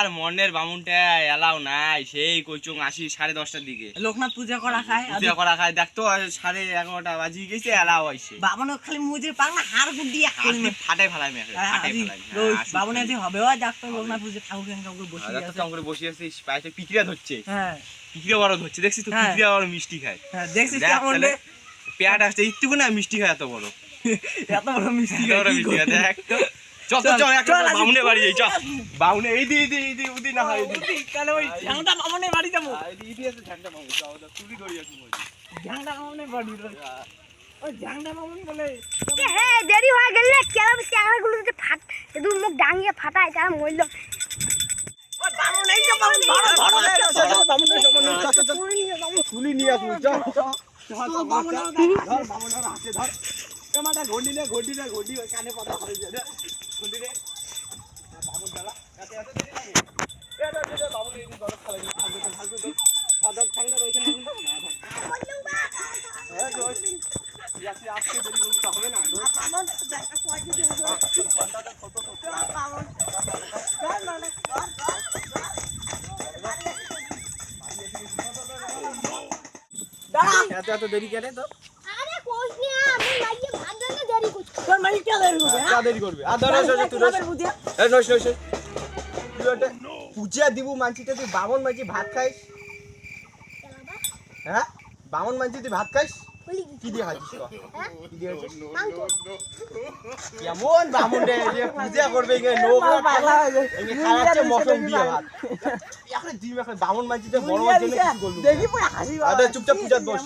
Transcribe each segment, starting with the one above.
আর বামুনটা allow নাই। সেই কইচুং আসি সাড়ে দশটার দিকে। লোকনাথ পূজা করা খায় পূজা করা খায়। দেখতো সাড়ে এগারোটা বাজি গেছে এলাও আইসে বামনও খালি মুজে পাক না হাড় গুড়িয়ে ফাটাই ফেলাই ফাটাই ফেলাই। বাবনে আজ হবে ও ডাক্তার লোকনাথ পূজা ঠাকুর কাউকে বসে আছে। করে বসে আছে ধরছে। হ্যাঁ। বড় ধরছে দেখছিস তো হ্যাঁ। বড় মিষ্টি খায়। হ্যাঁ দেখছিস দেখ কেমন পেয়াটা আসছে একটুকু না মিষ্টি খায় এত বড়? এত বড় মিষ্টি খায়, মিষ্টি খায় দেখ তো। চল তো চল, চল একটা বামুনে বাড়ি যাই চল। বামুনে এই দি দি দি উদি না হয় এই দি। তাহলে ওই ঝাংটা বামনের বাড়ি যাব। এই দি, আছে ঝান্ডা বামুন চল তুলি ধরি আছে বলছি ঝাংটা বামনের বাড়ি ওই ঝাংটা বামন বলে হ্যাঁ দেরি হয়ে গেলে কেন চেহারাগুলো যদি ফাট যদি মুখ ডাঙিয়ে ফাটায় তারা মরল। তুলি নিয়ে আসব চল বামনের ধর বামুনের হাতে ধর। এমাটা ঘন্টি নে ঘন্টি নে ঘন্টি কানে পাতা হয়ে যায় দাঁড়া এত এত দেরি কেন তো আরে কোচ নিয়ে আমি লাগিয়ে ভাত রান্না দেরি করছি তোর মালিক কে দেরি করবে যা দেরি করবে। আর ধর ধর তুই ক্লাবের এ নইস নইস পূজা দিব মানছিতে তুই বামন মাঝি ভাত খাইস? হ্যাঁ? বামন মাঝি তুই ভাত খাইস? কি? দিয়ে খাইছিস? হ্যাঁ? কেমন বামন রে যে পূজা করবে ইগে লোক পাগলা হয়ে যায়। খাওয়াচ্ছে মটন দিয়ে ভাত। এখন এখন বামন বড় জন্য কি দেখি হাসি। চুপচাপ পূজাত বস।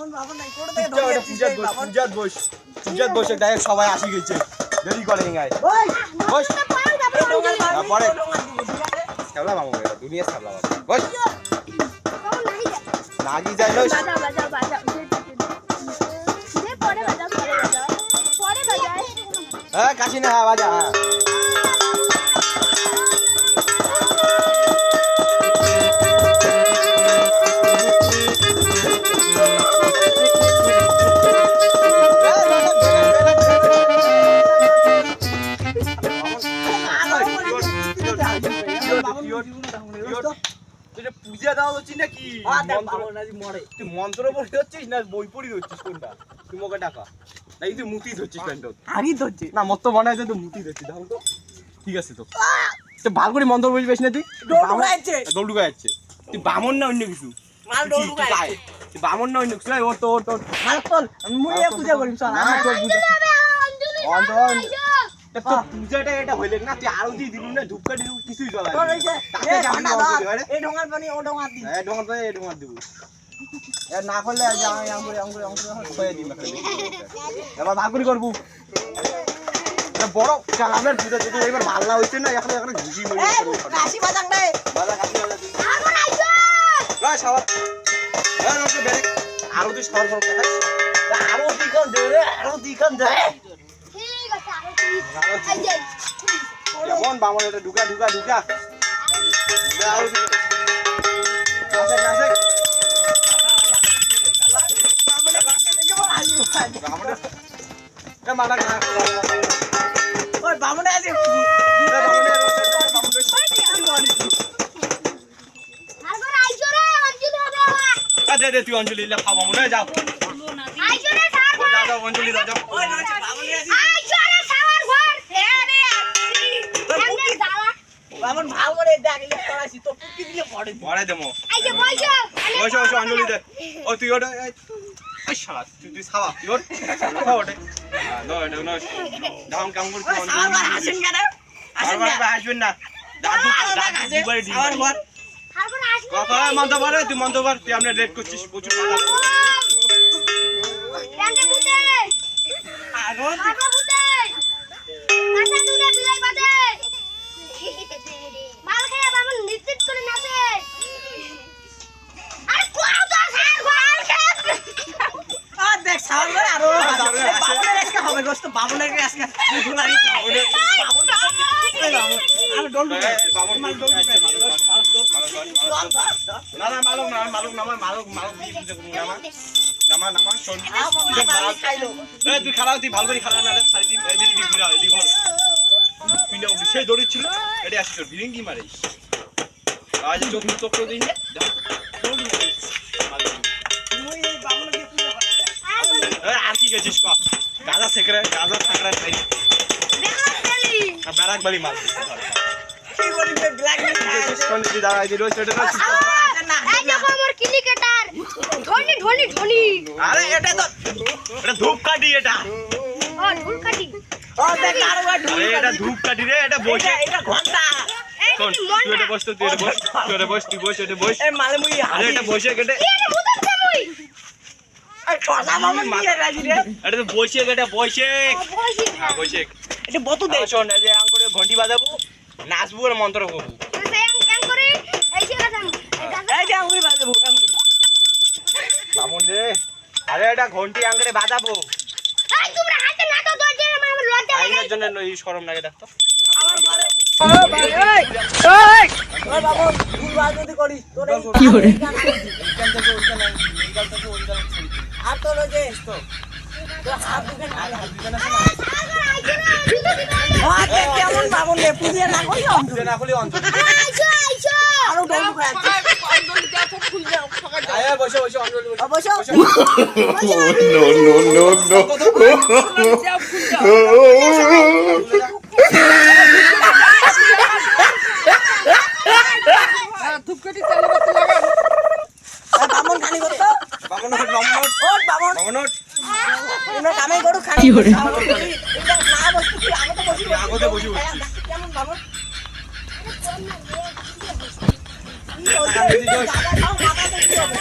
পূজাত বস পূজাত বস। পূজাত বসে ডাইরেক্ট সবাই আসি গেছে দেরি করে ইঙ্গাই বস পরে? খেলা দুনিয়া খেলা বস বাজাও হ্যাঁ কাশি না হ্যাঁ বাজা হ্যাঁ তুই মন্ত্র পড়ে হচ্ছিস না বই পড়ি হচ্ছিস কোনটা? তুই মোকে ডাকা। না তুই মুতি ধরছিস প্যান্ট হাড়ি ধরছে। না মত মনে হয় তুই মুতি ধরছিস দেখো তো। ঠিক আছে তো। তো ভালো করে মন্ত্র বলবি না তুই? ডোর ঢুকাইছে। দৌড় ঢুকা তুই বামন না অন্য কিছু? মাল তুই। তুই বামন না অন্য কিছু? ওর তো ওর তো চল, আমি মুড়িয়ে পূজা করিম, চল, আমার তোর পূজা অন্তর তা তোর পূজাটা এটা হইলে না তুই আরতি দিলু না ধূপকাঠি দিলু কিছুই জ্বলাই এই এই দিবে? এই ঢোঙার পানি, ও ঢোঙার দিন। হ্যাঁ পায়ে ডোঙার দিব। না করলে আমি আঙ্গুরে আঙ্গুরে আঙ্গুরে হয়ে দিই এবার ভাগুরি করব। বড় চালামের পূজা যদি এবার ভালো না হইছে না এখন এখন ঘুষি মরি এই, কাশি বাজাং রে। বাজা কাশি বেরে আরও তুই খাই আরও দিকান দে রে আরও দিকান দে। কেমন বামন এটা ঢুকা ঢুকা ঢুকা। মানা বামনে আছে। দে দে তুই অঞ্জলি লে খাওয়া মনে যাও অঞ্জলি দাও বামন ভালো করে দেখ, এই যে করাইছি, তোর টুকি দিলে পড়ে। পরে দেবো। বসে বসে অঞ্জলি দে। ও তুই ওটা ওই শালা তুই তুই খাওয়া তুই ওঠ খাওয়া ওটে। নো নো নো ধাম কাম করে হাসেন কেন? না দাদু দাদু দুবারে। কথা মন্ত পারে তুই মন্ত পার তুই আমরা রেড করছিস প্রচুর কথা। আগে বুতে কাঁচা তুলে বিলাই বাদে মাল খেয়ে বামন নিশ্চিত করে নাচে আরে কোয়া তো সার ঘর খেয়ে আর দেখ, সাওয়ার ঘর আরও সাওয়ার ঘর এই আছে। বামনের আজকে হবে গোস্ত, বামনের আজকে দুধ লাগি। এই বামন, আমি ডোল ঢুকাই। বামন মাল ডোল ঢুকাই, মাল ডোল, মাল ডোল। ধর, ধর, ধর। না না মালুক না মালুক নামা মালুক মালুক দিয়ে পুজো করব নামা নামা নামা শোন আমার তুই ভালো করে খালা না সেই দৌড়ি ছিল। এটা আসি তোর ভিরিঙ্গি মারিস। আজ চোখ চোখ দিন। আর কি গেছিস ক? গাজা সেকরে গাজা থাকরা খাই ব্যারাক মাল কোন আরে এটা তো এটা আরও আরে রে এটা বসে এটা ঘণ্টা শোন তুই এটা বস তুই এটা বস তুই এটা বস তুই বস এটা বস এ মালে মুই আরে এটা বসে কেটে কি রে বুঝছ মুই এই টসা মামা নিয়ে রাজি রে এটা তো বসে কেটে বসে বসে এটা বতু দে। শোন যে আং করে ঘন্টি বাজাবো নাচবো আর মন্ত্র করব। আমি বামুন রে আরে এটা ঘন্টি আং বাজাবো। আইনের জন্য শরম লাগে দেখতো আর তোর যে হাত দুখান হাত দেখ কেমন বাবু নে পুজিয়ে না করি অন্তর না খুলি অন্তর আইছো আইছো আরও ডল খাচ্ছে আয় বসে বসে অঞ্জলি বসে। অবশ্য বামন খানি করতো বামুন বামুন বামন করু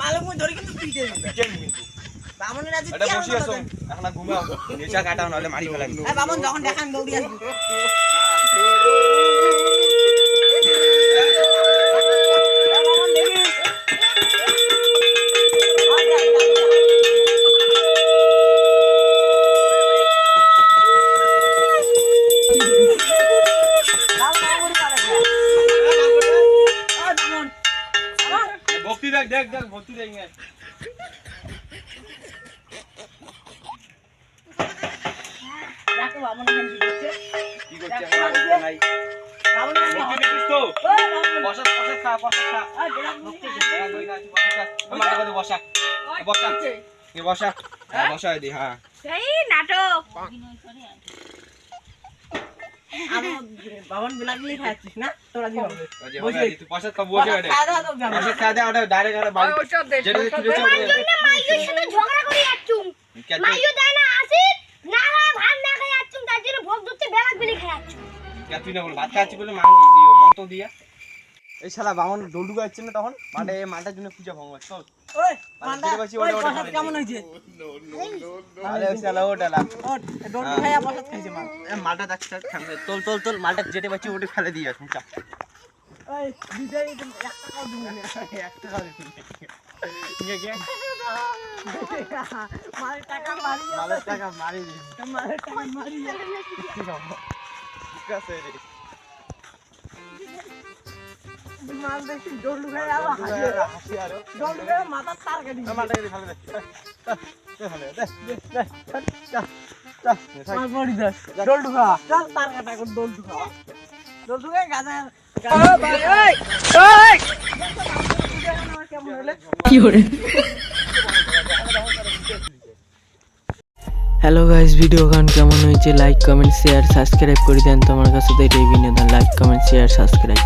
মালুম ধরে কিন্তু পিটে দিবে কেন কিন্তু। বামনের আজ কি বসে এখন ঘুমাও নেশা কাটাও নাহলে মারি ফেলাবি। এ বামন যখন দেখান দৌড়ি আসবি। দেখ দেখ দেখ ভক্তি দেখ দেখো বামন এখানে কি করছে? কি করছে আমার নাই। এখানে ভক্তি দেখিস তো? বসা বসা খা বসা খা। আ, দেখলাম ভক্তি হ্যাঁ, দই না, বসা খা। মাথা করে বসা। বসা। বসা। হ্যাঁ? বসা দি হ্যাঁ। সেই নাটক। আমি বামন বিলাগুলি খাচ্ছিস না? তোরা কি হবে বসে। তুই বসা খা বসে ওটা। খাওয়া তো যাবে। বসে খা দে ওটা ডাইরেক্ট ওটা বাড়ি যেটা তুলেছে ওটা জন্য মাইজুর সাথে ঝগড়া করে যাচ্ছুম কেন দেয় না আসিস না খায় ভাত না খাই যাচ্ছুম তার জন্য ভোগ ধরতে ব্যাগ খাই যাচ্ছুম কেন তুই না বল ভাত খাচ্ছি বলে মাং মন্ত্র দিয়া। এই শালা বামন ডলডু গাচ্ছে না তখন? মাঠে মাঠের জন্য পূজা ভঙ্গ চল। মালটা যেটা পাচ্ছি ওটা ফেলে দিয়ে আসুন চা। ওই, বিজয় একদম এক টাকাও দিবি না। মালের টাকা মারি মালের টাকা মারি। ঠিক আছে রে। হ্যালো গাইস ভিডিও গান কেমন হয়েছে? লাইক কমেন্ট শেয়ার সাবস্ক্রাইব করে দেন। তোমার কাছে তো এটাই বিনোদন। Like comment share subscribe